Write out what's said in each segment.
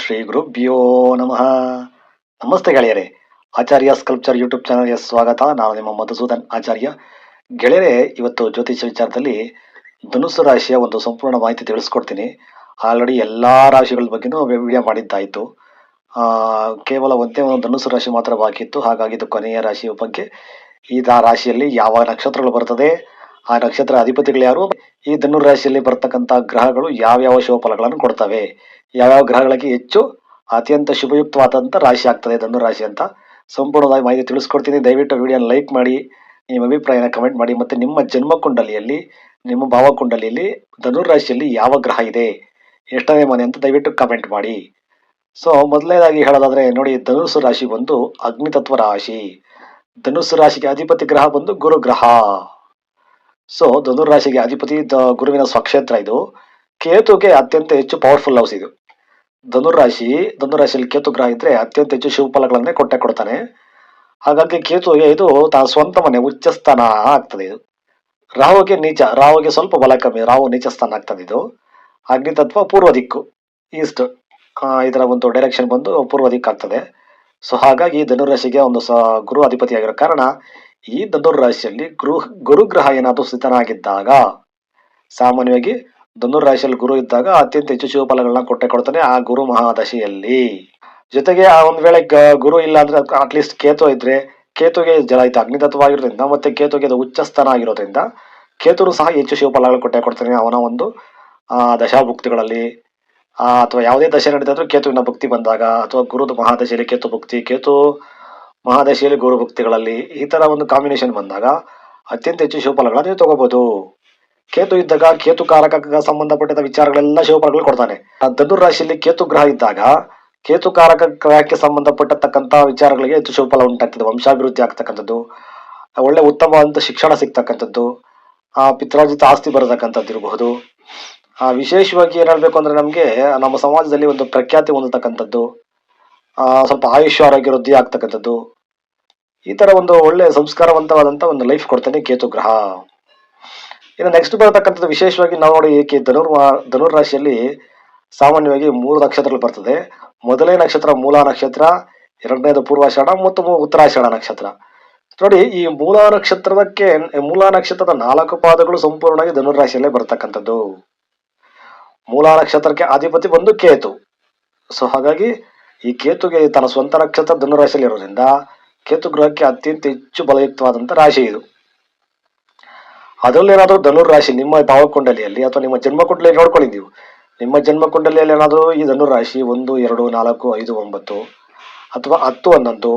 ಶ್ರೀ ಗುರುಭ್ಯೋ ನಮಃ. ನಮಸ್ತೆ ಗೆಳೆಯರೇ. ಆಚಾರ್ಯ ಸ್ಕಲ್ಪ್ಚರ್ ಯೂಟ್ಯೂಬ್ ಚಾನಲ್ಗೆ ಸ್ವಾಗತ. ನಾನು ನಿಮ್ಮ ಮಧುಸೂದನ್ ಆಚಾರ್ಯ. ಗೆಳೆಯರೇ, ಇವತ್ತು ಜ್ಯೋತಿಷ ವಿಚಾರದಲ್ಲಿ ಧನುಸು ರಾಶಿಯ ಒಂದು ಸಂಪೂರ್ಣ ಮಾಹಿತಿ ತಿಳಿಸ್ಕೊಡ್ತೀನಿ. ಆಲ್ರೆಡಿ ಎಲ್ಲ ರಾಶಿಗಳ ಬಗ್ಗೆನೂ ವಿಡಿಯೋ ಮಾಡಿದ್ದಾಯಿತು. ಕೇವಲ ಒಂದೇ ಒಂದು ಧನುಸು ರಾಶಿ ಮಾತ್ರ ಬಾಕಿ ಇತ್ತು. ಹಾಗಾಗಿ ಇದು ಕೊನೆಯ ರಾಶಿಯ ಬಗ್ಗೆ ಈ ರಾಶಿಯಲ್ಲಿ ಯಾವ ನಕ್ಷತ್ರಗಳು ಬರ್ತದೆ ಆ ನಕ್ಷತ್ರ ಅಧಿಪತಿಗಳು ಯಾರು? ಈ ಧನು ರಾಶಿಯಲ್ಲಿ ಬರ್ತಕ್ಕಂಥ ಗ್ರಹಗಳು ಯಾವ್ಯಾವ ಶುಭ ಫಲಗಳನ್ನು ಕೊಡ್ತವೆ? ಯಾವ್ಯಾವ ಗ್ರಹಗಳಿಗೆ ಹೆಚ್ಚು ಅತ್ಯಂತ ಶುಭಯುಕ್ತವಾದಂಥ ರಾಶಿ ಆಗ್ತದೆ ಧನು ರಾಶಿ ಅಂತ ಸಂಪೂರ್ಣವಾಗಿ ಮಾಹಿತಿ ತಿಳಿಸ್ಕೊಡ್ತೀನಿ. ದಯವಿಟ್ಟು ವಿಡಿಯೋ ಲೈಕ್ ಮಾಡಿ, ನಿಮ್ಮ ಅಭಿಪ್ರಾಯನ ಕಮೆಂಟ್ ಮಾಡಿ ಮತ್ತೆ ನಿಮ್ಮ ಜನ್ಮ ಕುಂಡಲಿಯಲ್ಲಿ ನಿಮ್ಮ ಭಾವಕುಂಡಲಿಯಲ್ಲಿ ಧನುರ್ ರಾಶಿಯಲ್ಲಿ ಯಾವ ಗ್ರಹ ಇದೆ? ಎಷ್ಟನೇ ಮನೆ ಅಂತ ದಯವಿಟ್ಟು ಕಮೆಂಟ್ ಮಾಡಿ. ಸೊ, ಮೊದಲನೇದಾಗಿ ಹೇಳೋದಾದ್ರೆ ನೋಡಿ, ಧನುಸು ರಾಶಿ ಬಂದು ಅಗ್ನಿತತ್ವ ರಾಶಿ. ಧನುಸು ರಾಶಿಗೆ ಅಧಿಪತಿ ಗ್ರಹ ಬಂದು ಗುರು ಗ್ರಹ ಸೊ ಧನುರ್ ರಾಶಿಗೆ ಅಧಿಪತಿ ದ- ಗುರುವಿನ ಸ್ವಕ್ಷೇತ್ರ ಇದು. ಕೇತುಗೆ ಅತ್ಯಂತ ಹೆಚ್ಚು ಪವರ್ಫುಲ್ ಹೌಸ್ ಇದು. ಧನುರ್ ರಾಶಿ ಧನುರ್ ರಾಶಿಯಲ್ಲಿ ಕೇತು ಗ್ರಹ ಇದ್ರೆ ಅತ್ಯಂತ ಹೆಚ್ಚು ಶುಭ ಫಲಗಳನ್ನೇ ಕೊಟ್ಟೆ ಕೊಡ್ತಾನೆ. ಹಾಗಾಗಿ ಕೇತುಗೆ ಇದು ತನ್ನ ಸ್ವಂತ ಮನೆ, ಉಚ್ಚ ಸ್ಥಾನ ಆಗ್ತದೆ ಇದು. ರಾಹುಗೆ ನೀಚ, ರಾಹುಗೆ ಸ್ವಲ್ಪ ಬಲ ಕಮ್ಮಿ, ರಾಹು ನೀಚ ಸ್ಥಾನ ಆಗ್ತದೆ ಇದು. ಅಗ್ನಿತತ್ವ ಪೂರ್ವ ದಿಕ್ಕು, ಈಸ್ಟ್ ಇದರ ಒಂದು ಡೈರೆಕ್ಷನ್ ಬಂದು ಪೂರ್ವ ದಿಕ್ಕಾಗ್ತದೆ. ಸೊ ಹಾಗಾಗಿ ಧನುರಾಶಿಗೆ ರಾಶಿಗೆ ಒಂದು ಸ, ಗುರು ಅಧಿಪತಿಯಾಗಿರೋ ಕಾರಣ ಈ ಧನುರ್ ರಾಶಿಯಲ್ಲಿ ಗುರು, ಗುರುಗ್ರಹ ಏನಾದರೂ ಸ್ಥಿತನಾಗಿದ್ದಾಗ ಸಾಮಾನ್ಯವಾಗಿ ಧನುರ್ ರಾಶಿಯಲ್ಲಿ ಗುರು ಇದ್ದಾಗ ಅತ್ಯಂತ ಹೆಚ್ಚು ಶುಭ ಫಲಗಳನ್ನ ಕೊಟ್ಟೆ ಕೊಡ್ತಾನೆ ಆ ಗುರು ಮಹಾದಶೆಯಲ್ಲಿ. ಜೊತೆಗೆ ಆ ಒಂದ್ ವೇಳೆ ಗುರು ಇಲ್ಲ ಅಂದ್ರೆ ಅಟ್ಲೀಸ್ಟ್ ಕೇತು ಇದ್ರೆ ಕೇತುಗೆ ಜಲ ಇತ್ತು ಅಗ್ನಿತತ್ವವಾಗಿರೋದ್ರಿಂದ ಮತ್ತೆ ಕೇತುಗೆ ಅದು ಉಚ್ಚ ಸ್ಥಾನ ಆಗಿರೋದ್ರಿಂದ ಕೇತುರು ಸಹ ಹೆಚ್ಚು ಶಿವಫಲಗಳು ಕೊಟ್ಟೆ ಕೊಡ್ತಾನೆ ಅವನ ಒಂದು, ಆ, ದಶಾಭುಕ್ತಿಗಳಲ್ಲಿ. ಅಥವಾ ಯಾವುದೇ ದಶೆ ನಡೀತಾದ್ರೂ ಕೇತುವಿನ ಭಕ್ತಿ ಬಂದಾಗ ಅಥವಾ ಗುರುದ ಮಹಾದಶೆಯಲ್ಲಿ ಕೇತು ಭಕ್ತಿ, ಕೇತು ಮಹಾದಶೆಯಲ್ಲಿ ಗುರು ಭಕ್ತಿಗಳಲ್ಲಿ ಈ ತರ ಒಂದು ಕಾಂಬಿನೇಷನ್ ಬಂದಾಗ ಅತ್ಯಂತ ಹೆಚ್ಚು ಶಿವಫಲಗಳನ್ನು ನೀವು ತಗೋಬಹುದು ಕೇತು ಇದ್ದಾಗ ಕೇತು ಕಾರಕ ಸಂಬಂಧಪಟ್ಟ ವಿಚಾರಗಳೆಲ್ಲ ಶಿವಫಲಗಳು ಕೊಡ್ತಾನೆ. ಧನುರ್ ರಾಶಿಯಲ್ಲಿ ಕೇತು ಗ್ರಹ ಇದ್ದಾಗ ಕೇತು ಕಾರಕ ಗ್ರಹಕ್ಕೆ ಸಂಬಂಧಪಟ್ಟತಕ್ಕಂತ ವಿಚಾರಗಳಿಗೆ ಹೆಚ್ಚು ಶಿವಫಲ ಫಲ ಉಂಟಾಗ್ತದೆ. ವಂಶಾಭಿವೃದ್ಧಿ ಆಗ್ತಕ್ಕಂಥದ್ದು, ಒಳ್ಳೆ ಉತ್ತಮವಾದಂಥ ಶಿಕ್ಷಣ ಸಿಗ್ತಕ್ಕಂಥದ್ದು, ಆ ಪಿತ್ರಾರ್ಜಿತ ಆಸ್ತಿ ಬರತಕ್ಕಂಥದ್ದು ಇರಬಹುದು. ಆ ವಿಶೇಷವಾಗಿ ಏನ್ ಹೇಳ್ಬೇಕು ಅಂದ್ರೆ ನಮ್ಗೆ ನಮ್ಮ ಸಮಾಜದಲ್ಲಿ ಒಂದು ಪ್ರಖ್ಯಾತಿ ಹೊಂದತಕ್ಕಂಥದ್ದು ಸ್ವಲ್ಪ ಆಯುಷ್ಯ, ಆರೋಗ್ಯ ವೃದ್ಧಿ ಆಗ್ತಕ್ಕಂಥದ್ದು ಈ ತರ ಒಂದು ಒಳ್ಳೆ ಸಂಸ್ಕಾರವಂತವಾದಂತ ಒಂದು ಲೈಫ್ ಕೊಡ್ತಾನೆ ಕೇತು ಗ್ರಹ. ಇನ್ನು ನೆಕ್ಸ್ಟ್ ಬರತಕ್ಕಂಥದ್ದು ವಿಶೇಷವಾಗಿ ನಾವು ನೋಡಿ ಏಕೆ ಧನುರ್ ಧನುರ್ ರಾಶಿಯಲ್ಲಿ ಸಾಮಾನ್ಯವಾಗಿ ಮೂರು ನಕ್ಷತ್ರಗಳು ಬರ್ತದೆ. ಮೊದಲನೇ ನಕ್ಷತ್ರ ಮೂಲ ನಕ್ಷತ್ರ, ಎರಡನೇದು ಪೂರ್ವಾಷಾಢ ಮತ್ತು ಉತ್ತರಾಷಾಢ ನಕ್ಷತ್ರ. ನೋಡಿ, ಈ ಮೂಲ ನಕ್ಷತ್ರದಕ್ಕೆ, ಮೂಲ ನಕ್ಷತ್ರದ ನಾಲ್ಕು ಪಾದಗಳು ಸಂಪೂರ್ಣವಾಗಿ ಧನುರ್ ರಾಶಿಯಲ್ಲೇ ಬರ್ತಕ್ಕಂಥದ್ದು. ಮೂಲ ನಕ್ಷತ್ರಕ್ಕೆ ಅಧಿಪತಿ ಬಂದು ಕೇತು. ಸೊ ಹಾಗಾಗಿ ಈ ಕೇತುಗೆ ತನ್ನ ಸ್ವಂತ ನಕ್ಷತ್ರ ಧನುರಾಶಿಯಲ್ಲಿರೋದ್ರಿಂದ ಕೇತು ಗ್ರಹಕ್ಕೆ ಅತ್ಯಂತ ಹೆಚ್ಚು ಬಲಯುಕ್ತವಾದಂತ ರಾಶಿ ಇದು. ಅದರಲ್ಲೇನಾದರೂ ಧನುರ್ ರಾಶಿ ನಿಮ್ಮ ಭಾವಕುಂಡಲಿಯಲ್ಲಿ ಅಥವಾ ನಿಮ್ಮ ಜನ್ಮ ಕುಂಡಲಿಯಲ್ಲಿ ನೋಡ್ಕೊಳ್ಳಿ ನಿಮ್ಮ ಜನ್ಮಕುಂಡಲಿಯಲ್ಲಿ ಏನಾದರೂ ಈ ಧನುರ್ ರಾಶಿ ಒಂದು, ಎರಡು, ನಾಲ್ಕು, ಐದು, ಒಂಬತ್ತು ಅಥವಾ ಹತ್ತು, ಹನ್ನೊಂದು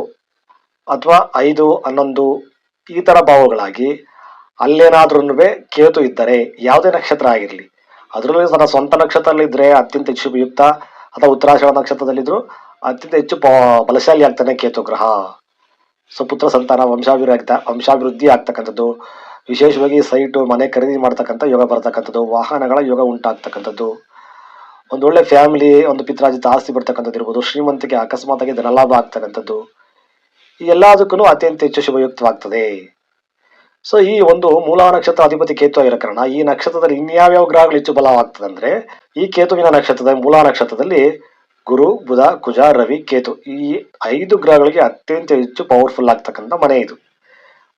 ಅಥವಾ ಐದು, ಹನ್ನೊಂದು ಈ ಥರ ಭಾವಗಳಾಗಿ ಅಲ್ಲೇನಾದ್ರೂ ಕೇತು ಇದ್ದರೆ ಯಾವುದೇ ನಕ್ಷತ್ರ ಆಗಿರಲಿ, ಅದರಲ್ಲೂ ತನ್ನ ಸ್ವಂತ ನಕ್ಷತ್ರದಲ್ಲಿ ಇದ್ರೆ ಅತ್ಯಂತ ಹೆಚ್ಚು ಉಪಯುಕ್ತ ಅಥವಾ ಉತ್ತರಾಷಾಢ ನಕ್ಷತ್ರದಲ್ಲಿದ್ದರೂ ಅತ್ಯಂತ ಹೆಚ್ಚು ಬಲಶಾಲಿ ಆಗ್ತಾನೆ ಕೇತು ಗ್ರಹ ಸೊ ಪುತ್ರ ಸಂತಾನ, ವಂಶಾಭಿವೃದ್ಧಿ ವಂಶಾಭಿವೃದ್ಧಿ ಆಗ್ತಕ್ಕಂಥದ್ದು. ವಿಶೇಷವಾಗಿ ಸೈಟು, ಮನೆ ಖರೀದಿ ಮಾಡ್ತಕ್ಕಂಥ ಯೋಗ ಬರ್ತಕ್ಕಂಥದ್ದು, ವಾಹನಗಳ ಯೋಗ ಉಂಟಾಗ್ತಕ್ಕಂಥದ್ದು. ಒಂದೊಳ್ಳೆ ಫ್ಯಾಮಿಲಿ, ಒಂದು ಪಿತ್ರಾಜಿತ ಆಸ್ತಿ ಬರ್ತಕ್ಕಂಥದ್ದು ಇರ್ಬೋದು, ಶ್ರೀಮಂತಿಕೆ ಅಕಸ್ಮಾತ್ ಆಗಿ ಧನಲಾಭ ಆಗ್ತಕ್ಕಂಥದ್ದು. ಈ ಎಲ್ಲದಕ್ಕೂ ಅತ್ಯಂತ ಹೆಚ್ಚು ಶುಭಯುಕ್ತವಾಗ್ತದೆ. ಸೊ ಈ ಒಂದು ಮೂಲ ನಕ್ಷತ್ರ ಅಧಿಪತಿ ಕೇತು ಆಗಿರೋ ಕಾರಣ ಈ ನಕ್ಷತ್ರದಲ್ಲಿ ಇನ್ಯಾವ್ಯಾವ ಗ್ರಹಗಳು ಹೆಚ್ಚು ಬಲವಾಗ್ತದೆ ಅಂದ್ರೆ ಈ ಕೇತುವಿನ ನಕ್ಷತ್ರದ ಮೂಲ ನಕ್ಷತ್ರದಲ್ಲಿ ಗುರು, ಬುಧ, ಕುಜ, ರವಿ, ಕೇತು ಈ ಐದು ಗ್ರಹಗಳಿಗೆ ಅತ್ಯಂತ ಹೆಚ್ಚು ಪವರ್ಫುಲ್ ಆಗ್ತಕ್ಕಂಥ ಮನೆ ಇದು.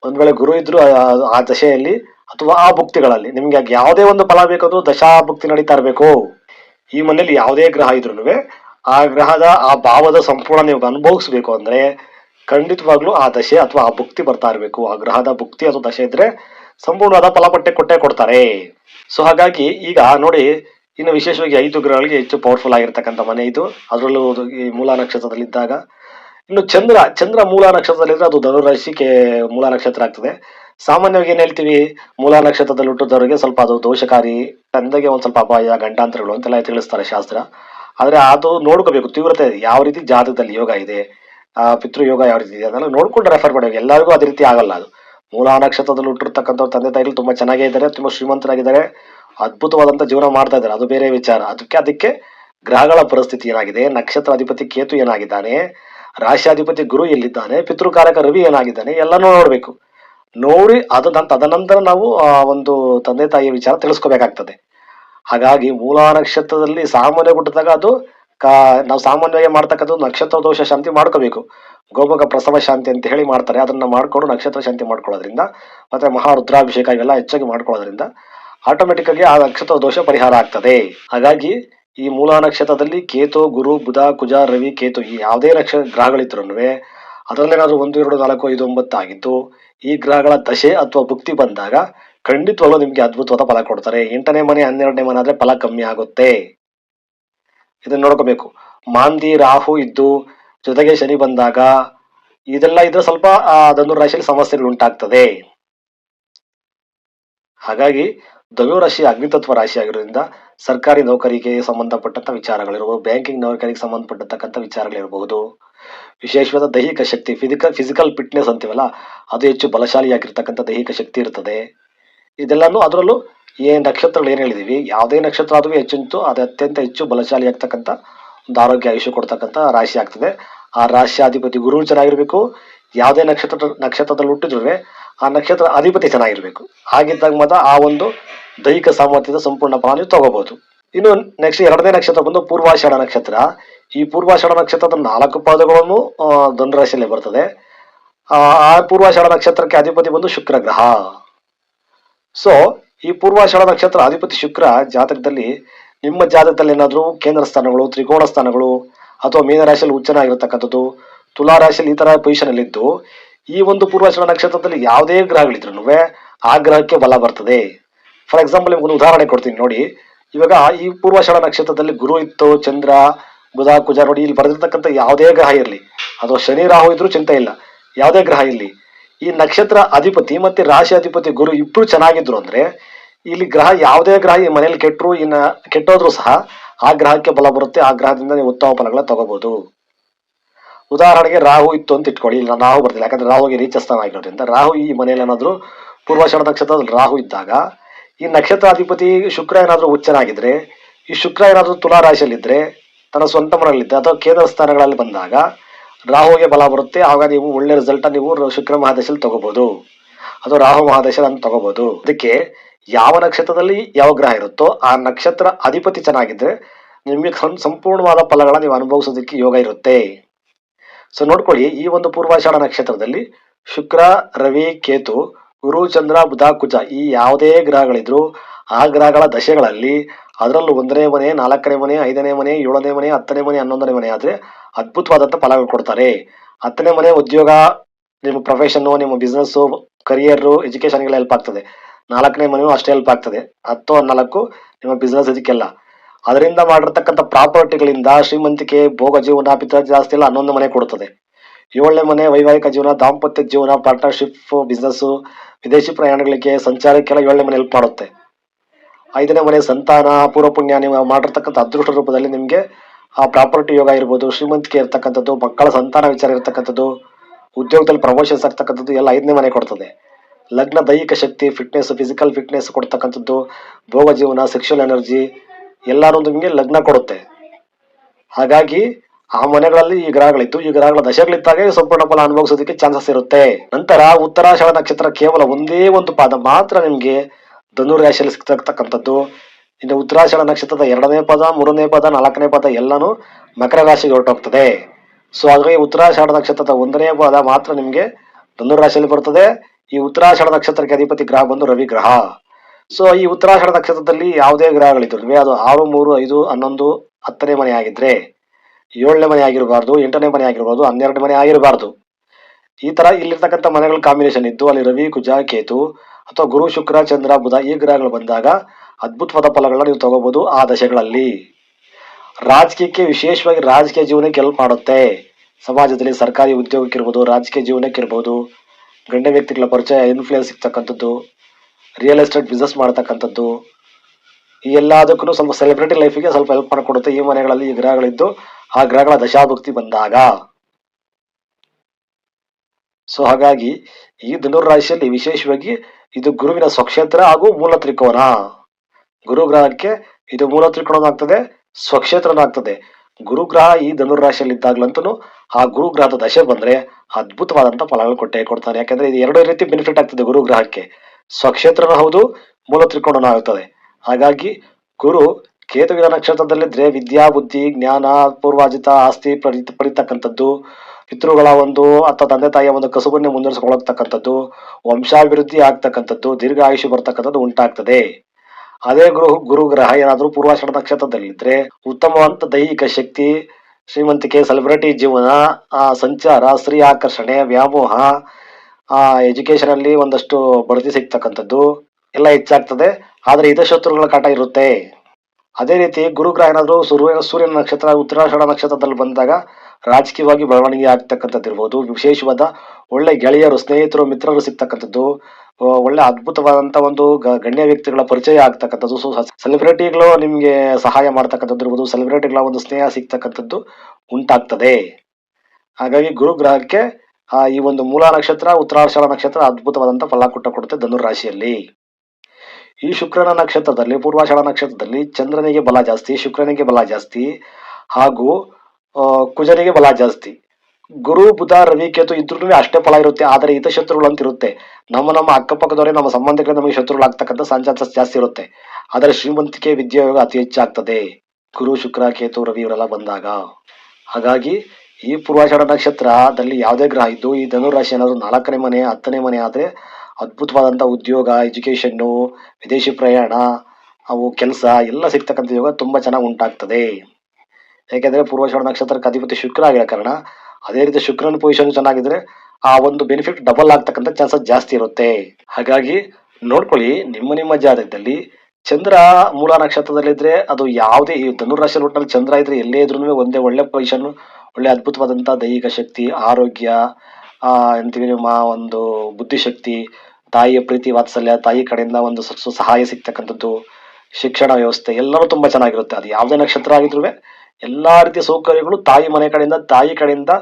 ಒಂದ್ ವೇಳೆ ಗುರು ಇದ್ರು, ಆ- ದಶೆಯಲ್ಲಿ ಅಥವಾ ಆ ಭುಕ್ತಿಗಳಲ್ಲಿ ನಿಮ್ಗೆ ಯಾವುದೇ ಒಂದು ಫಲ ಬೇಕಾದ್ರೂ ದಶಾ ಭುಕ್ತಿ ನಡೀತಾ ಇರಬೇಕು. ಈ ಮನೆಯಲ್ಲಿ ಯಾವುದೇ ಗ್ರಹ ಇದ್ರು ಆ ಗ್ರಹದ ಆ ಭಾವದ ಸಂಪೂರ್ಣ ನೀವು ಅನುಭವಿಸ್ಬೇಕು ಅಂದ್ರೆ ಖಂಡಿತವಾಗ್ಲೂ ಆ ದಶೆ ಅಥವಾ ಆ ಭುಕ್ತಿ ಬರ್ತಾ ಇರಬೇಕು. ಆ ಗ್ರಹದ ಭುಕ್ತಿ ಅಥವಾ ದಶೆ ಇದ್ರೆ ಸಂಪೂರ್ಣವಾದ ಫಲಪಟ್ಟೆ ಕೊಟ್ಟೆ ಕೊಡ್ತಾರೆ. ಸೊ ಹಾಗಾಗಿ ಈಗ ನೋಡಿ ಇನ್ನು ವಿಶೇಷವಾಗಿ ಐದು ಗ್ರಹಗಳಿಗೆ ಹೆಚ್ಚು ಪವರ್ಫುಲ್ ಆಗಿರ್ತಕ್ಕಂಥ ಮನೆ ಇದು. ಅದರಲ್ಲೂ ಅದು ಈ ಮೂಲ ನಕ್ಷತ್ರದಲ್ಲಿದ್ದಾಗ. ಇನ್ನು ಚಂದ್ರ ಚಂದ್ರ ಮೂಲ ನಕ್ಷತ್ರದಲ್ಲಿದ್ರೆ ಅದು ಧನುರಾಶಿಗೆ ಮೂಲ ನಕ್ಷತ್ರ ಆಗ್ತದೆ. ಸಾಮಾನ್ಯವಾಗಿ ಏನ್ ಹೇಳ್ತೀವಿ? ಮೂಲ ನಕ್ಷತ್ರದಲ್ಲಿ ಹುಟ್ಟಿದವರಿಗೆ ಸ್ವಲ್ಪ ಅದು ದೋಷಕಾರಿ, ತಂದೆಗೆ ಒಂದ್ ಸ್ವಲ್ಪ ಅಪಾಯ, ಗಂಡಾಂತರಗಳು ಅಂತೆಲ್ಲ ತಿಳಿಸ್ತಾರೆ ಶಾಸ್ತ್ರ. ಆದ್ರೆ ಅದು ನೋಡ್ಕೋಬೇಕು. ತೀವ್ರತೆ ಯಾವ ರೀತಿ ಜಾತಕದಲ್ಲಿ ಯೋಗ ಇದೆ, ಆ ಪಿತೃ ಯೋಗ ಯಾವ ರೀತಿ ಇದೆ ಅದನ್ನ ನೋಡ್ಕೊಂಡು ರೆಫರ್ ಮಾಡಬೇಕು. ಎಲ್ಲರಿಗೂ ಅದೇ ರೀತಿ ಆಗಲ್ಲ ಅದು. ಮೂಲ ನಕ್ಷತ್ರದಲ್ಲಿ ಹುಟ್ಟಿರ್ತಕ್ಕಂಥವ್ರು ತಂದೆ ತಾಯಿಗಳು ತುಂಬಾ ಚೆನ್ನಾಗೇ ಇದ್ದಾರೆ, ತುಂಬಾ ಶ್ರೀಮಂತರಾಗಿದ್ದಾರೆ. ಅದ್ಭುತವಾದಂತ ಜೀವನ ಮಾಡ್ತಾ ಇದ್ದಾರೆ. ಅದು ಬೇರೆ ವಿಚಾರ. ಅದಕ್ಕೆ ಅದಕ್ಕೆ ಗ್ರಹಗಳ ಪರಿಸ್ಥಿತಿ ಏನಾಗಿದೆ? ನಕ್ಷತ್ರ ಅಧಿಪತಿ ಕೇತು ಏನಾಗಿದ್ದಾನೆ? ರಾಶಿಯಾಧಿಪತಿ ಗುರು ಎಲ್ಲಿದ್ದಾನೆ? ಪಿತೃಕಾರಕ ರವಿ ಏನಾಗಿದ್ದಾನೆ? ಎಲ್ಲನೂ ನೋಡ್ಬೇಕು. ನೋಡಿ, ಅದು ನಂತ ತದನಂತರ ನಾವು, ಆ, ಒಂದು ತಂದೆ ತಾಯಿಯ ವಿಚಾರ ತಿಳಿಸ್ಕೋಬೇಕಾಗ್ತದೆ. ಹಾಗಾಗಿ ಮೂಲ ನಕ್ಷತ್ರದಲ್ಲಿ ಸಾಮಾನ್ಯ ಹುಟ್ಟಿದಾಗ ಅದು ಕಾ, ನಾವು ಸಾಮಾನ್ಯವಾಗಿ ಮಾಡ್ತಕ್ಕಂಥದ್ದು ನಕ್ಷತ್ರ ದೋಷ ಶಾಂತಿ ಮಾಡ್ಕೋಬೇಕು. ಗೋಮುಖ ಪ್ರಸವ ಶಾಂತಿ ಅಂತ ಹೇಳಿ ಮಾಡ್ತಾರೆ. ಅದನ್ನ ಮಾಡ್ಕೊಂಡು ನಕ್ಷತ್ರ ಶಾಂತಿ ಮಾಡ್ಕೊಳ್ಳೋದ್ರಿಂದ, ಮತ್ತೆ ಮಹಾ ರುದ್ರಾಭಿಷೇಕ ಇವೆಲ್ಲ ಹೆಚ್ಚಾಗಿ ಮಾಡ್ಕೊಳ್ಳೋದ್ರಿಂದ ಆಟೋಮೆಟಿಕ್ ಆಗಿ ಆ ನಕ್ಷತ್ರ ದೋಷ ಪರಿಹಾರ ಆಗ್ತದೆ. ಹಾಗಾಗಿ ಈ ಮೂಲ ನಕ್ಷತ್ರದಲ್ಲಿ ಕೇತು, ಗುರು, ಬುಧ, ಕುಜ, ರವಿ, ಕೇತು ಈ ಯಾವುದೇ ನಕ್ಷ ಗ್ರಹಗಳಿದ್ರು ಅದರಲ್ಲೇನಾದ್ರೂ ಒಂದು, ಎರಡು, ನಾಲ್ಕು, ಐದು, ಒಂಬತ್ತು ಆಗಿದ್ದು ಈ ಗ್ರಹಗಳ ದಶೆ ಅಥವಾ ಭುಕ್ತಿ ಬಂದಾಗ ಖಂಡಿತವಾಗ್ಲೂ ನಿಮಗೆ ಅದ್ಭುತವಾದ ಫಲ ಕೊಡ್ತಾರೆ. ಎಂಟನೇ ಮನೆ, ಹನ್ನೆರಡನೇ ಮನೆ ಆದ್ರೆ ಫಲ ಕಮ್ಮಿ ಆಗುತ್ತೆ. ಇದನ್ನ ನೋಡ್ಕೋಬೇಕು. ಮಾಂದಿ, ರಾಹು ಇದ್ದು ಜೊತೆಗೆ ಶನಿ ಬಂದಾಗ ಇದೆಲ್ಲ ಇದ್ರೆ ಸ್ವಲ್ಪ ಅದನ್ನು ರಾಶಿಯಲ್ಲಿ ಸಮಸ್ಯೆಗಳು ಉಂಟಾಗ್ತದೆ. ಹಾಗಾಗಿ ಧನು ರಾಶಿ ಅಗ್ನಿತತ್ವ ರಾಶಿ ಆಗಿರೋದ್ರಿಂದ ಸರ್ಕಾರಿ ನೌಕರಿಗೆ ಸಂಬಂಧಪಟ್ಟಂತ ವಿಚಾರಗಳಿರ್ಬೋದು, ಬ್ಯಾಂಕಿಂಗ್ ನೌಕರಿಗೆ ಸಂಬಂಧಪಟ್ಟತಕ್ಕಂಥ ವಿಚಾರಗಳಿರಬಹುದು ವಿಶೇಷವಾದ ದೈಹಿಕ ಶಕ್ತಿ ಫಿಸಿಕಲ್ ಫಿಸಿಕಲ್ ಫಿಟ್ನೆಸ್ ಅಂತೀವಲ್ಲ, ಅದು ಹೆಚ್ಚು ಬಲಶಾಲಿಯಾಗಿರ್ತಕ್ಕಂಥ ದೈಹಿಕ ಶಕ್ತಿ ಇರ್ತದೆ. ಇದೆಲ್ಲನೂ ಅದರಲ್ಲೂ ಏನು ನಕ್ಷತ್ರಗಳು ಏನು ಹೇಳಿದೀವಿ, ಯಾವುದೇ ನಕ್ಷತ್ರ ಆದರೂ ಹೆಚ್ಚು ಅದು ಅತ್ಯಂತ ಹೆಚ್ಚು ಬಲಶಾಲಿ ಆಗ್ತಕ್ಕಂಥ ಒಂದು ಆರೋಗ್ಯ ಆಯುಷ್ಯ ಕೊಡ್ತಕ್ಕಂಥ ರಾಶಿ ಆಗ್ತದೆ. ಆ ರಾಶಿಯಾಧಿಪತಿ ಗುರು ಚೆನ್ನಾಗಿರಬೇಕು ಯಾವುದೇ ನಕ್ಷತ್ರ, ನಕ್ಷತ್ರದಲ್ಲಿ ಹುಟ್ಟಿದ್ರು ಆ ನಕ್ಷತ್ರ ಅಧಿಪತಿ ಚೆನ್ನಾಗಿರ್ಬೇಕು ಹಾಗಿದ್ದಾಗ ಮಾತ್ರ ಆ ಒಂದು ದೈಹಿಕ ಸಾಮರ್ಥ್ಯದ ಸಂಪೂರ್ಣ ಫಲ ನೀವು ತಗೋಬಹುದು ಇನ್ನು ನೆಕ್ಸ್ಟ್ ಎರಡನೇ ನಕ್ಷತ್ರ ಬಂದು ಪೂರ್ವಾಷಾಢ ನಕ್ಷತ್ರ. ಈ ಪೂರ್ವಾಷಾಢ ನಕ್ಷತ್ರದ ನಾಲ್ಕು ಪಾದಗಳನ್ನು ಧನ ಧನುರಾಶಿಯಲ್ಲಿ ಬರ್ತದೆ. ಆ ಪೂರ್ವಾಷಾಢ ನಕ್ಷತ್ರಕ್ಕೆ ಅಧಿಪತಿ ಬಂದು ಶುಕ್ರ ಗ್ರಹ. ಸೊ ಈ ಪೂರ್ವಾಷಾಢ ನಕ್ಷತ್ರ ಅಧಿಪತಿ ಶುಕ್ರ ಜಾತಕದಲ್ಲಿ ನಿಮ್ಮ ಜಾತಕದಲ್ಲಿ ಏನಾದರೂ ಕೇಂದ್ರ ಸ್ಥಾನಗಳು ತ್ರಿಕೋಣ ಸ್ಥಾನಗಳು, ಅಥವಾ ಮೀನರಾಶಿಯಲ್ಲಿ ಉಚ್ಚನಾಗಿರ್ತಕ್ಕಂಥದ್ದು ತುಲಾ ರಾಶಿಯಲ್ಲಿ ಈ ತರ ಪೊಸಿಷನ್ ಅಲ್ಲಿ ಇದ್ದು ಈ ಒಂದು ಪೂರ್ವಾಷಾಢ ನಕ್ಷತ್ರದಲ್ಲಿ ಯಾವುದೇ ಗ್ರಹಗಳಿದ್ರು ಆ ಗ್ರಹಕ್ಕೆ ಬಲ ಬರ್ತದೆ. ಫಾರ್ ಎಕ್ಸಾಂಪಲ್ ನಿಮ್ಗೆ ಒಂದು ಉದಾಹರಣೆ ಕೊಡ್ತೀನಿ ನೋಡಿ. ಇವಾಗ ಈ ಪೂರ್ವಾಷಾಢ ನಕ್ಷತ್ರದಲ್ಲಿ ಗುರು ಇತ್ತು, ಚಂದ್ರ, ಬುಧ, ಕುಜ ನೋಡಿ ಇಲ್ಲಿ ಬರೆದಿರ್ತಕ್ಕಂಥ ಯಾವುದೇ ಗ್ರಹ ಇರಲಿ. ಅಥವಾ ಶನಿ, ರಾಹು ಇದ್ರೂ ಚಿಂತೆ ಇಲ್ಲ. ಯಾವುದೇ ಗ್ರಹ ಇರಲಿ. ಈ ನಕ್ಷತ್ರ ಅಧಿಪತಿ ಮತ್ತೆ ರಾಶಿ ಅಧಿಪತಿ ಗುರು ಇಬ್ರು ಚೆನ್ನಾಗಿದ್ರು ಅಂದ್ರೆ ಇಲ್ಲಿ ಗ್ರಹ ಯಾವುದೇ ಗ್ರಹ ಈ ಮನೇಲಿ ಕೆಟ್ಟರು ಇನ್ನ ಕೆಟ್ಟೋದ್ರು ಸಹ ಆ ಗ್ರಹಕ್ಕೆ ಬಲ ಬರುತ್ತೆ. ಆ ಗ್ರಹದಿಂದ ನೀವು ಉತ್ತಮ ಫಲಗಳನ್ನ ತಗೋಬಹುದು ಉದಾಹರಣೆಗೆ ರಾಹು ಇತ್ತು ಅಂತ ಇಟ್ಕೊಳ್ಳಿ. ಇಲ್ಲ ರಾಹು ಬರ್ತಿಲ್ಲ. ಯಾಕಂದ್ರೆ ರಾಹುಗೆ ರೀಚಸ್ಥಾನ ಆಗಿರೋದ್ರಿಂದ ರಾಹು ಈ ಮನೆಯಲ್ಲಿ ಏನಾದರೂ ಪೂರ್ವಾಷಾಢ ನಕ್ಷತ್ರದಲ್ಲಿ ರಾಹು ಇದ್ದಾಗ, ಈ ನಕ್ಷತ್ರಾಧಿಪತಿ ಶುಕ್ರ ಏನಾದರೂ ಉಚ್ಚನಾಗಿದ್ರೆ, ಈ ಶುಕ್ರ ಏನಾದರೂ ತುಲಾ ರಾಶಿಯಲ್ಲಿದ್ರೆ, ತನ್ನ ಸ್ವಂತ ಮನೆಯಲ್ಲಿದ್ದೆ ಅಥವಾ ಕೇಂದ್ರ ಸ್ಥಾನಗಳಲ್ಲಿ ಬಂದಾಗ ರಾಹುಗೆ ಬಲ ಬರುತ್ತೆ. ಆಗ ನೀವು ಒಳ್ಳೆ ರಿಸಲ್ಟ್ ನೀವು ಶುಕ್ರ ಮಹಾದಶಲ್ಲಿ ತಗೋಬಹುದು ಅಥವಾ ರಾಹು ಮಹಾದಶಲ್ಲಿ ಅಂತ ತಗೋಬಹುದು ಅದಕ್ಕೆ ಯಾವ ನಕ್ಷತ್ರದಲ್ಲಿ ಯಾವ ಗ್ರಹ ಇರುತ್ತೋ ಆ ನಕ್ಷತ್ರ ಅಧಿಪತಿ ಚೆನ್ನಾಗಿದ್ರೆ ನಿಮಗೆ ಸಂಪೂರ್ಣವಾದ ಫಲಗಳನ್ನು ನೀವು ಅನುಭವಿಸೋದಕ್ಕೆ ಯೋಗ ಇರುತ್ತೆ. ಸೊ ನೋಡ್ಕೊಳ್ಳಿ, ಈ ಒಂದು ಪೂರ್ವಾಷಾಢ ನಕ್ಷತ್ರದಲ್ಲಿ ಶುಕ್ರ, ರವಿ, ಕೇತು, ಗುರು, ಚಂದ್ರ, ಬುಧ, ಕುಜ ಈ ಯಾವುದೇ ಗ್ರಹಗಳಿದ್ರು ಆ ಗ್ರಹಗಳ ದಶೆಗಳಲ್ಲಿ ಅದರಲ್ಲೂ ಒಂದನೇ ಮನೆ, ನಾಲ್ಕನೇ ಮನೆ, ಐದನೇ ಮನೆ, ಏಳನೇ ಮನೆ, ಹತ್ತನೇ ಮನೆ, ಹನ್ನೊಂದನೇ ಮನೆ ಆದ್ರೆ ಅದ್ಭುತವಾದಂಥ ಫಲಗಳು ಕೊಡ್ತಾರೆ. ಹತ್ತನೇ ಮನೆ ಉದ್ಯೋಗ, ನಿಮ್ಮ ಪ್ರೊಫೆಷನ್ನು, ನಿಮ್ಮ ಬಿಸ್ನೆಸ್ಸು ಕರಿಯರು ಎಜುಕೇಷನ್ಗೆಲ್ಲ ಹೆಲ್ಪ್ ಆಗ್ತದೆ. ನಾಲ್ಕನೇ ಮನೆಯೂ ಅಷ್ಟೇ ಹೆಲ್ಪ್ ಆಗ್ತದೆ. ಹತ್ತು ಹನ್ನಾಲ್ಕು ನಿಮ್ಮ ಬಿಸ್ನೆಸ್ ಇದಕ್ಕೆಲ್ಲ. ಅದರಿಂದ ಮಾಡಿರ್ತಕ್ಕಂಥ ಪ್ರಾಪರ್ಟಿಗಳಿಂದ ಶ್ರೀಮಂತಿಕೆ ಭೋಗ ಜೀವನ ಪಿತ್ರ ಜಾಸ್ತಿ ಎಲ್ಲ ಹನ್ನೊಂದು ಮನೆ ಕೊಡುತ್ತದೆ ಏಳನೇ ಮನೆ, ವೈವಾಹಿಕ ಜೀವನ, ದಾಂಪತ್ಯ ಜೀವನ ಪಾರ್ಟ್ನರ್ಶಿಪ್ ಬಿಸ್ನೆಸ್ ವಿದೇಶಿ ಪ್ರಯಾಣಗಳಿಗೆ ಸಂಚಾರಕ್ಕೆಲ್ಲ ಏಳನೇ ಮನೆ ಹೆಲ್ಪ್ ಮಾಡುತ್ತೆ. ಐದನೇ ಮನೆ ಸಂತಾನ ಪೂರ್ವ ಪುಣ್ಯ ನೀವು ಮಾಡಿರ್ತಕ್ಕಂಥ ಅದೃಷ್ಟ ರೂಪದಲ್ಲಿ ನಿಮಗೆ ಆ ಪ್ರಾಪರ್ಟಿ ಯೋಗ ಇರ್ಬೋದು ಶ್ರೀಮಂತಿಕೆ ಇರ್ತಕ್ಕಂಥದ್ದು, ಮಕ್ಕಳ ಸಂತಾನ ವಿಚಾರ ಇರ್ತಕ್ಕಂಥದ್ದು, ಉದ್ಯೋಗದಲ್ಲಿ ಪ್ರಮೋಷನ್ಸ್ ಆಗ್ತಕ್ಕಂಥದ್ದು ಎಲ್ಲ ಐದನೇ ಮನೆ ಕೊಡ್ತದೆ. ಲಗ್ನ ದೈಹಿಕ ಶಕ್ತಿ ಫಿಟ್ನೆಸ್ ಫಿಸಿಕಲ್ ಫಿಟ್ನೆಸ್ ಕೊಡ್ತಕ್ಕಂಥದ್ದು, ಭೋಗ ಜೀವನ ಸೆಕ್ಷುವಲ್ ಎನರ್ಜಿ ಎಲ್ಲಾನು ನಿಮಗೆ ಲಗ್ನ ಕೊಡುತ್ತೆ. ಹಾಗಾಗಿ ಆ ಮನೆಗಳಲ್ಲಿ ಈ ಗ್ರಹಗಳಿತ್ತು. ಈ ಗ್ರಹಗಳ ದಶೆಗಳಿದ್ದಾಗ ಸಂಪೂರ್ಣ ಫಲ ಅನುಭವಿಸೋದಕ್ಕೆ ಚಾನ್ಸಸ್ ಇರುತ್ತೆ. ನಂತರ ಉತ್ತರಾಷಾಢ ನಕ್ಷತ್ರ ಕೇವಲ ಒಂದೇ ಒಂದು ಪಾದ ಮಾತ್ರ ನಿಮ್ಗೆ ಧನುರ್ ರಾಶಿಯಲ್ಲಿ ಸಿಗ್ತಕ್ಕಂಥದ್ದು. ಇನ್ನು ಉತ್ತರಾಷಾಢ ನಕ್ಷತ್ರದ ಎರಡನೇ ಪದ, ಮೂರನೇ ಪದ, ನಾಲ್ಕನೇ ಪದ ಎಲ್ಲಾನು ಮಕರ ರಾಶಿಗೆ ಹೊರಟೋಗ್ತದೆ. ಸೊ ಹಾಗಾಗಿ ಉತ್ತರಾಷಾಢ ನಕ್ಷತ್ರದ ಒಂದನೇ ಪದ ಮಾತ್ರ ನಿಮ್ಗೆ ಧನುರ್ ರಾಶಿಯಲ್ಲಿ ಬರ್ತದೆ ಈ ಉತ್ತರಾಷಾಢ ನಕ್ಷತ್ರಕ್ಕೆ ಅಧಿಪತಿ ಗ್ರಹ ಬಂದು ರವಿ ಗ್ರಹ. ಸೊ ಈ ಉತ್ತರಾಷಾಢ ನಕ್ಷತ್ರದಲ್ಲಿ ಯಾವುದೇ ಗ್ರಹಗಳಿದ್ರು ಅದು ಆರು, ಮೂರು, ಐದು, ಹನ್ನೊಂದು, ಹತ್ತನೇ ಮನೆ ಆಗಿದ್ರೆ, ಏಳನೇ ಮನೆ ಆಗಿರಬಾರ್ದು, ಎಂಟನೇ ಮನೆ ಆಗಿರಬಾರ್ದು ಹನ್ನೆರಡು ಮನೆ ಆಗಿರಬಾರ್ದು. ಈ ತರ ಇಲ್ಲಿರ್ತಕ್ಕಂಥ ಮನೆಗಳ ಕಾಂಬಿನೇಷನ್ ಇದ್ದು, ಅಲ್ಲಿ ರವಿ, ಕುಜ, ಕೇತು ಅಥವಾ ಗುರು, ಶುಕ್ರ, ಚಂದ್ರ, ಬುಧ ಈ ಗ್ರಹಗಳು ಬಂದಾಗ ಅದ್ಭುತವಾದ ಫಲಗಳನ್ನ ನೀವು ತಗೋಬಹುದು ಆ ದಶೆಗಳಲ್ಲಿ. ರಾಜಕೀಯಕ್ಕೆ ವಿಶೇಷವಾಗಿ ರಾಜಕೀಯ ಜೀವನಕ್ಕೆ ಹೆಲ್ಪ್ ಮಾಡುತ್ತೆ. ಸಮಾಜದಲ್ಲಿ ಸರ್ಕಾರಿ ಉದ್ಯೋಗಕ್ಕಿರ್ಬೋದು ರಾಜಕೀಯ ಜೀವನಕ್ಕಿರ್ಬೋದು ಗಂಡ ವ್ಯಕ್ತಿಗಳ ಪರಿಚಯ ಇನ್ಫ್ಲೂಯೆನ್ಸ್ ಸಿಗ್ತಕ್ಕಂಥದ್ದು. ರಿಯಲ್ ಎಸ್ಟೇಟ್ ಬಿಸ್ನೆಸ್ ಮಾಡ್ತಕ್ಕಂಥದ್ದು, ಈ ಎಲ್ಲದಕ್ಕೂ ಸ್ವಲ್ಪ ಸೆಲೆಬ್ರಿಟಿ ಲೈಫಿಗೆ ಸ್ವಲ್ಪ ಹೆಲ್ಪ್ ಮಾಡಿಕೊಡುತ್ತೆ ಈ ಮನೆಗಳಲ್ಲಿ ಈ ಗ್ರಹಗಳಿದ್ದು. ಆ ಗ್ರಹಗಳ ದಶಾಭುಕ್ತಿ ಬಂದಾಗ. ಸೊ ಹಾಗಾಗಿ ಈ ರಾಶಿಯಲ್ಲಿ ವಿಶೇಷವಾಗಿ ಇದು ಗುರುವಿನ ಸ್ವಕ್ಷೇತ್ರ ಹಾಗೂ ಮೂಲ ತ್ರಿಕೋನ. ಗುರು ಗ್ರಹಕ್ಕೆ ಇದು ಮೂಲ ತ್ರಿಕೋನ ಆಗ್ತದೆ, ಸ್ವಕ್ಷೇತ್ರನೂ ಆಗ್ತದೆ. ಗುರುಗ್ರಹ ಈ ಧನುರ್ ರಾಶಿಯಲ್ಲಿ ಇದ್ದಾಗ್ಲಂತೂ ಆ ಗುರುಗ್ರಹದ ದಶೆ ಬಂದ್ರೆ ಅದ್ಭುತವಾದಂತ ಫಲಗಳು ಕೊಟ್ಟೆ ಕೊಡ್ತಾರೆ. ಯಾಕಂದ್ರೆ ಇದು ಎರಡು ರೀತಿ ಬೆನಿಫಿಟ್ ಆಗ್ತದೆ ಗುರುಗ್ರಹಕ್ಕೆ ಸ್ವಕ್ಷೇತ್ರನೂ ಹೌದು, ಮೂಲ ತ್ರಿಕೋಣನೂ ಆಗ್ತದೆ ಹಾಗಾಗಿ ಗುರು ಕೇತುವಿನ ನಕ್ಷತ್ರದಲ್ಲಿದ್ರೆ ವಿದ್ಯಾ, ಬುದ್ಧಿ, ಜ್ಞಾನ ಪೂರ್ವಾಜಿತ ಆಸ್ತಿ ಪಡಿ ಪಡಿತಕ್ಕಂಥದ್ದು, ಪಿತೃಗಳ ಒಂದು ಅಥವಾ ತಂದೆ ತಾಯಿಯ ಒಂದು ಕಸುಬನ್ನೇ ಮುಂದುವರಿಸಿಕೊಳ್ಳತಕ್ಕಂಥದ್ದು, ವಂಶಾಭಿವೃದ್ಧಿ ಆಗ್ತಕ್ಕಂಥದ್ದು ದೀರ್ಘ ಆಯುಷ್ಯ ಬರ್ತಕ್ಕಂಥದ್ದು ಉಂಟಾಗ್ತದೆ. ಅದೇ ಗುರು ಗುರು ಗ್ರಹ ಏನಾದರೂ ಪೂರ್ವಾಷಾಢ ನಕ್ಷತ್ರದಲ್ಲಿದ್ರೆ ಉತ್ತಮವಾದ ದೈಹಿಕ ಶಕ್ತಿ, ಶ್ರೀಮಂತಿಕೆ ಸೆಲೆಬ್ರಿಟಿ ಜೀವನ ಸಂಚಾರ, ಸ್ತ್ರೀ ಆಕರ್ಷಣೆ, ವ್ಯಾಮೋಹ ಆ ಎಜುಕೇಶನ್ ಅಲ್ಲಿ ಒಂದಷ್ಟು ಬಡ್ತಿ ಸಿಗ್ತಕ್ಕಂಥದ್ದು ಎಲ್ಲ ಹೆಚ್ಚಾಗ್ತದೆ. ಆದ್ರೆ ಹಿತಶತ್ರುಗಳ ಕಾಟ ಇರುತ್ತೆ. ಅದೇ ರೀತಿ ಗುರುಗ್ರಹ ಏನಾದರೂ ಸೂರ್ಯ ಸೂರ್ಯನ ನಕ್ಷತ್ರ, ಉತ್ತರಾಷಾಢ ನಕ್ಷತ್ರದಲ್ಲಿ ಬಂದಾಗ ರಾಜಕೀಯವಾಗಿ ಬೆಳವಣಿಗೆ ಆಗ್ತಕ್ಕಂಥದ್ದು ಇರ್ಬೋದು ವಿಶೇಷವಾದ ಒಳ್ಳೆ ಗೆಳೆಯರು, ಸ್ನೇಹಿತರು, ಮಿತ್ರರು ಸಿಗ್ತಕ್ಕಂಥದ್ದು. ಒಳ್ಳೆ ಅದ್ಭುತವಾದಂತ ಒಂದು ಗಣ್ಯ ವ್ಯಕ್ತಿಗಳ ಪರಿಚಯ ಆಗ್ತಕ್ಕಂಥದ್ದು. ಸೊ ಸೆಲೆಬ್ರಿಟಿಗಳು ನಿಮಗೆ ಸಹಾಯ ಮಾಡ್ತಕ್ಕಂಥದ್ದು ಇರ್ಬೋದು ಸೆಲೆಬ್ರಿಟಿಗಳ ಒಂದು ಸ್ನೇಹ ಸಿಗ್ತಕ್ಕಂಥದ್ದು ಉಂಟಾಗ್ತದೆ. ಹಾಗಾಗಿ ಗುರು ಗ್ರಹಕ್ಕೆ ಆ, ಈ ಒಂದು ಮೂಲ ನಕ್ಷತ್ರ ಉತ್ತರಾಷಾಢ ನಕ್ಷತ್ರ ಅದ್ಭುತವಾದಂತಹ ಫಲ ಕೊಟ್ಟ ಕೊಡುತ್ತೆ ಧನುರ್ ರಾಶಿಯಲ್ಲಿ. ಈ ಶುಕ್ರನ ನಕ್ಷತ್ರದಲ್ಲಿ ಪೂರ್ವಾಷಾಢ ನಕ್ಷತ್ರದಲ್ಲಿ ಚಂದ್ರನಿಗೆ ಬಲ ಜಾಸ್ತಿ ಶುಕ್ರನಿಗೆ ಬಲ ಜಾಸ್ತಿ ಹಾಗೂ ಕುಜನಿಗೆ ಬಲ ಜಾಸ್ತಿ. ಗುರು ಬುಧ ರವಿ ಕೇತು ಇದ್ರೂ ಅಷ್ಟೇ ಫಲ ಇರುತ್ತೆ. ಆದರೆ ಹಿತಶತ್ರುಗಳು ಅಂತ ಇರುತ್ತೆ ನಮ್ಮ ನಮ್ಮ ಅಕ್ಕಪಕ್ಕದವರೇ ನಮ್ಮ ಸಂಬಂಧಿಕರೇ ನಮಗೆ ಶತ್ರುಗಳಾಗ್ತಕ್ಕಂಥ ಸಂಚಾನ್ಸಸ್ ಜಾಸ್ತಿ ಇರುತ್ತೆ. ಆದರೆ ಶ್ರೀಮಂತಿಕೆ ವಿದ್ಯಾಯೋಗ ಅತಿ ಹೆಚ್ಚಾಗ್ತದೆ. ಗುರು ಶುಕ್ರ ಕೇತು ರವಿ ಇವರೆಲ್ಲ ಬಂದಾಗ. ಹಾಗಾಗಿ ಈ ಪೂರ್ವಾಷಾಢ ನಕ್ಷತ್ರದಲ್ಲಿ ಯಾವುದೇ ಗ್ರಹ ಇದ್ದು, ಈ ಧನುರಾಶಿ ಏನಾದರೂ ನಾಲ್ಕನೇ ಮನೆ, ಹತ್ತನೇ ಮನೆ ಆದರೆ ಅದ್ಭುತವಾದಂಥ ಉದ್ಯೋಗ ಎಜುಕೇಷನ್ನು ವಿದೇಶಿ ಪ್ರಯಾಣ, ಅವು ಕೆಲಸ, ಎಲ್ಲ ಸಿಗ್ತಕ್ಕಂಥ ಯೋಗ ತುಂಬಾ ಚೆನ್ನಾಗಿ ಉಂಟಾಗ್ತದೆ. ಯಾಕೆಂದರೆ ಪೂರ್ವಾಷಾಢ ನಕ್ಷತ್ರಕ್ಕೆ ಅಧಿಪತಿ ಶುಕ್ರ ಆಗಿರೋ ಕಾರಣ, ಅದೇ ರೀತಿ ಶುಕ್ರನ ಪೊಸಿಷನ್ ಚೆನ್ನಾಗಿದ್ರೆ ಆ ಒಂದು ಬೆನಿಫಿಟ್ ಡಬಲ್ ಆಗ್ತಕ್ಕಂಥ ಚಾನ್ಸಸ್ ಜಾಸ್ತಿ ಇರುತ್ತೆ. ಹಾಗಾಗಿ ನೋಡ್ಕೊಳ್ಳಿ, ನಿಮ್ಮ ನಿಮ್ಮ ಜಾತಕದಲ್ಲಿ ಚಂದ್ರ ಮೂಲ ನಕ್ಷತ್ರದಲ್ಲಿದ್ದರೆ ಅದು ಯಾವುದೇ ಈ ಧನುರಾಶಿ ಒಟ್ಟಿನಲ್ಲಿ ಚಂದ್ರ ಇದ್ರೆ ಎಲ್ಲೇ ಇದ್ರೂ ಒಂದೇ ಒಳ್ಳೆ ಪೊಸಿಷನ್ ಒಳ್ಳೆ ಅದ್ಭುತವಾದಂಥ ದೈಹಿಕ ಶಕ್ತಿ, ಆರೋಗ್ಯ ಎಂತೀವಿ ನಿಮ್ಮ ಒಂದು ಬುದ್ಧಿಶಕ್ತಿ, ತಾಯಿಯ ಪ್ರೀತಿ ವಾತ್ಸಲ್ಯ, ತಾಯಿ ಕಡೆಯಿಂದ ಒಂದು ಸು ಸಹಾಯ ಸಿಗ್ತಕ್ಕಂಥದ್ದು, ಶಿಕ್ಷಣ ವ್ಯವಸ್ಥೆ ಎಲ್ಲವೂ ತುಂಬಾ ಚೆನ್ನಾಗಿರುತ್ತೆ. ಅದು ಯಾವುದೇ ನಕ್ಷತ್ರ ಆಗಿದ್ರು ಎಲ್ಲಾ ರೀತಿಯ ಸೌಕರ್ಯಗಳು ತಾಯಿ ಮನೆ ಕಡೆಯಿಂದ, ತಾಯಿ ಕಡೆಯಿಂದ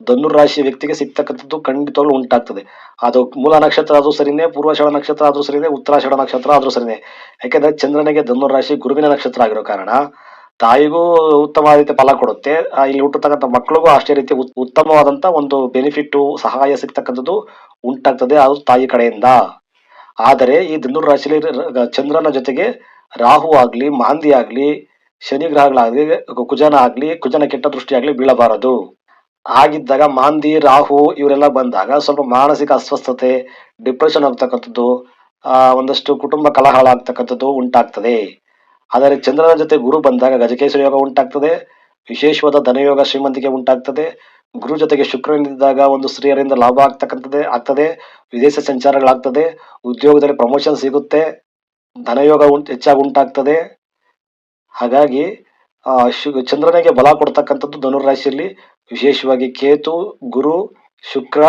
ಧನುರ್ ರಾಶಿ ವ್ಯಕ್ತಿಗೆ ಸಿಗ್ತಕ್ಕಂಥದ್ದು ಖಂಡಿತವಾಗ್ಲೂ ಉಂಟಾಗ್ತದೆ. ಅದು ಮೂಲ ನಕ್ಷತ್ರ ಆದ್ರೂ ಸರಿನೇ ಪೂರ್ವಾಷಾಢ ನಕ್ಷತ್ರ ಆದ್ರೂ ಸರಿನೇ ಉತ್ತರಾಷಾಢ ನಕ್ಷತ್ರ ಆದ್ರೂ ಸರಿನೇ. ಯಾಕೆಂದ್ರೆ ಚಂದ್ರನಿಗೆ ಧನುರ್ ರಾಶಿ ಗುರುವಿನ ನಕ್ಷತ್ರ ಆಗಿರೋ ಕಾರಣ ತಾಯಿಗೂ ಉತ್ತಮ ರೀತಿಯ ಫಲ ಕೊಡುತ್ತೆ. ಇಲ್ಲಿ ಹುಟ್ಟತಕ್ಕಂಥ ಮಕ್ಕಳಿಗೂ ಅಷ್ಟೇ ರೀತಿ ಉತ್- ಉತ್ತಮವಾದಂತ ಒಂದು ಬೆನಿಫಿಟ್ ಸಹಾಯ ಸಿಗ್ತಕ್ಕಂಥದ್ದು ಉಂಟಾಗ್ತದೆ ಅದು ತಾಯಿ ಕಡೆಯಿಂದ. ಆದರೆ ಈ ಧನುರ್ ರಾಶಿಯಲ್ಲಿ ರ- ರ- ಚಂದ್ರನ ಜೊತೆಗೆ ರಾಹು ಆಗ್ಲಿ, ಮಾಂದಿ ಆಗ್ಲಿ, ಶನಿ ಗ್ರಹಗಳಾಗ್ಲಿ ಕುಜನ ಆಗ್ಲಿ, ಕುಜನ ಕೆಟ್ಟ ದೃಷ್ಟಿ ಆಗ್ಲಿ ಬೀಳಬಾರದು. ಆಗಿದ್ದಾಗ ಮಾಂದಿ, ರಾಹು ಇವರೆಲ್ಲ ಬಂದಾಗ ಸ್ವಲ್ಪ ಮಾನಸಿಕ ಅಸ್ವಸ್ಥತೆ ಡಿಪ್ರೆಷನ್ ಆಗ್ತಕ್ಕಂಥದ್ದು ಒಂದಷ್ಟು ಕುಟುಂಬ ಕಲಹಗಳಾಗ್ತಕ್ಕಂಥದ್ದು ಉಂಟಾಗ್ತದೆ. ಆದರೆ ಚಂದ್ರನ ಜೊತೆ ಗುರು ಬಂದಾಗ ಗಜಕೇಶ್ವರ ಯೋಗ ಉಂಟಾಗ್ತದೆ, ವಿಶೇಷವಾದ ಧನಯೋಗ ಶ್ರೀಮಂತಿಕೆ ಉಂಟಾಗ್ತದೆ, ಗುರು ಜೊತೆಗೆ ಶುಕ್ರನಿದ್ದಾಗ ಒಂದು ಸ್ತ್ರೀಯರಿಂದ ಲಾಭ ಆಗ್ತಕ್ಕಂಥದ್ದೇ ಆಗ್ತದೆ, ವಿದೇಶ ಸಂಚಾರಗಳಾಗ್ತದೆ, ಉದ್ಯೋಗದಲ್ಲಿ ಪ್ರಮೋಷನ್ ಸಿಗುತ್ತೆ, ಧನಯೋಗ ಉಂಟು ಹೆಚ್ಚಾಗಿ ಉಂಟಾಗ್ತದೆ. ಹಾಗಾಗಿ ಶು, ಚಂದ್ರನಿಗೆ ಬಲ ಕೊಡ್ತಕ್ಕಂಥದ್ದು ಧನುರಾಶಿಯಲ್ಲಿ ವಿಶೇಷವಾಗಿ ಕೇತು, ಗುರು, ಶುಕ್ರ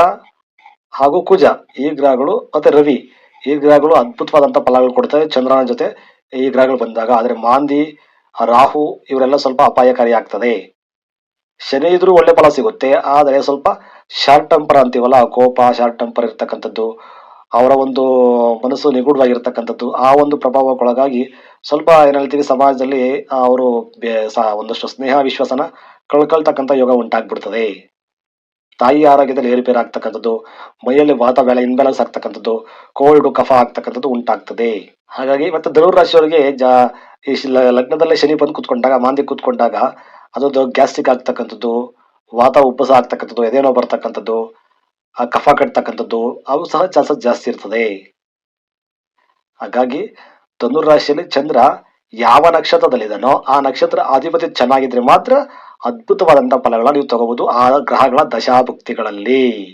ಹಾಗೂ ಕುಜ, ಈ ಗ್ರಹಗಳು ಮತ್ತೆ ರವಿ, ಈ ಗ್ರಹಗಳು ಅದ್ಭುತವಾದಂಥ ಫಲಗಳು ಕೊಡ್ತವೆ ಚಂದ್ರನ ಜೊತೆ. ಈ ಗ್ರಹಗಳು ಬಂದಾಗ, ಆದರೆ ಮಾಂದಿ, ರಾಹು ಇವರೆಲ್ಲ ಸ್ವಲ್ಪ ಅಪಾಯಕಾರಿ ಆಗ್ತದೆ. ಶನಿ ಇದ್ರೂ ಒಳ್ಳೆ ಫಲ ಸಿಗುತ್ತೆ, ಆದರೆ ಸ್ವಲ್ಪ ಶಾರ್ಟ್ ಟೆಂಪರ್ ಅಂತೀವಲ್ಲ, ಕೋಪ ಶಾರ್ಟ್ ಟೆಂಪರ್ ಇರ್ತಕ್ಕಂಥದ್ದು, ಅವರ ಒಂದು ಮನಸ್ಸು ನಿಗೂಢವಾಗಿರ್ತಕ್ಕಂಥದ್ದು, ಆ ಒಂದು ಪ್ರಭಾವಕ್ಕೊಳಗಾಗಿ ಸ್ವಲ್ಪ ಏನ್ ಹೇಳ್ತೀವಿ, ಸಮಾಜದಲ್ಲಿ ಅವರು ಒಂದಷ್ಟು ಸ್ನೇಹ, ವಿಶ್ವಾಸನ ಕಳ್ಕೊಳ್ತಕ್ಕಂಥ ಯೋಗ ಉಂಟಾಗ್ಬಿಡ್ತದೆ. ತಾಯಿ ಆರೋಗ್ಯದಲ್ಲಿ ಏರುಪೇರು ಆಗ್ತಕ್ಕಂಥದ್ದು ಮೈಯಲ್ಲಿ ವಾತ ಬೆಳೆ ಇನ್ಬ್ಯಾಲೆನ್ಸ್ ಆಗ್ತಕ್ಕಂಥದ್ದು, ಕೋಲ್ಡ್, ಕಫ ಆಗ್ತಕ್ಕಂಥದ್ದು ಉಂಟಾಗ್ತದೆ. ಹಾಗಾಗಿ ಮತ್ತೆ ಧನುರ್ ರಾಶಿಯವರಿಗೆ ಜಾ, ಈ ಲಗ್ನದಲ್ಲೇ ಶನಿ ಬಂದು ಕುತ್ಕೊಂಡಾಗ, ಮಾಂದಿ ಕುತ್ಕೊಂಡಾಗ, ಅದೊಂದು ಗ್ಯಾಸ್ಟ್ರಿಕ್ ಆಗ್ತಕ್ಕಂಥದ್ದು, ವಾತ ಉಬ್ಬಸ ಆಗ್ತಕ್ಕಂಥದ್ದು ಎದೆನೋ ಬರ್ತಕ್ಕಂಥದ್ದು, ಆ ಕಫ ಕಟ್ತಕ್ಕಂಥದ್ದು ಅವು ಸಹ ಚಾನ್ಸಸ್ ಜಾಸ್ತಿ ಇರ್ತದೆ. ಹಾಗಾಗಿ ಧನುರ್ ರಾಶಿಯಲ್ಲಿ ಚಂದ್ರ ಯಾವ ನಕ್ಷತ್ರದಲ್ಲಿದನೋ ಆ ನಕ್ಷತ್ರ ಆಧಿಪತ್ಯ ಚೆನ್ನಾಗಿದ್ರೆ ಮಾತ್ರ ಅದ್ಭುತವಾದಂತ ಫಲಗಳನ್ನ ನೀವು ತಗೋಬಹುದು ಆ ಗ್ರಹಗಳ ದಶಾಭುಕ್ತಿಗಳಲ್ಲಿ.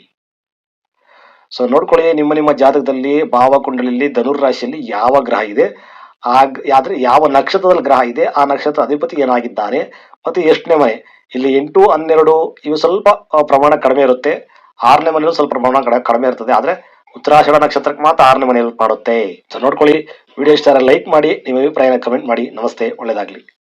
ಸೊ ನೋಡ್ಕೊಳ್ಳಿ, ನಿಮ್ಮ ನಿಮ್ಮ ಜಾತಕದಲ್ಲಿ ಭಾವಕುಂಡಲಿ ಧನುರ್ ರಾಶಿಯಲ್ಲಿ ಯಾವ ಗ್ರಹ ಇದೆ? ಆ ಆದರೆ ಯಾವ ನಕ್ಷತ್ರದಲ್ಲಿ ಗ್ರಹ ಇದೆ? ಆ ನಕ್ಷತ್ರ ಅಧಿಪತಿ ಏನಾಗಿದ್ದಾನೆ ಮತ್ತೆ ಎಷ್ಟನೇ ಮನೆ? ಇಲ್ಲಿ ಎಂಟು, ಹನ್ನೆರಡು, ಇವು ಸ್ವಲ್ಪ ಪ್ರಮಾಣ ಕಡಿಮೆ ಇರುತ್ತೆ. ಆರನೇ ಮನೆಯಲ್ಲೂ ಸ್ವಲ್ಪ ಪ್ರಮಾಣ ಕಡ- ಕಡಿಮೆ ಇರ್ತದೆ. ಆದ್ರೆ, ಉತ್ತರಾಷಾಢ ನಕ್ಷತ್ರಕ್ಕೆ ಮಾತ್ರ ಆರನೇ ಮನೆಯಲ್ಲಿ ಮಾಡುತ್ತೆ. ಸೊ ನೋಡ್ಕೊಳ್ಳಿ, ವಿಡಿಯೋ ಇಷ್ಟ ಲೈಕ್ ಮಾಡಿ, ನಿಮ್ಮ ಅಭಿಪ್ರಾಯನ ಕಮೆಂಟ್ ಮಾಡಿ. ನಮಸ್ತೆ ಒಳ್ಳೇದಾಗ್ಲಿ